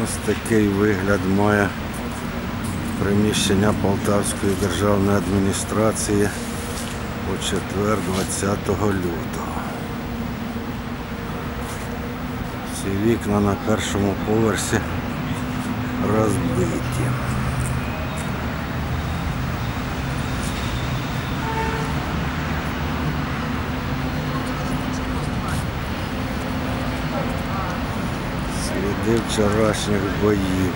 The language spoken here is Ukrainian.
Ось такий вигляд має приміщення Полтавської державної адміністрації у четвер 20 лютого. Всі вікна на першому поверсі розбиті. Сліди вчорашніх боїв.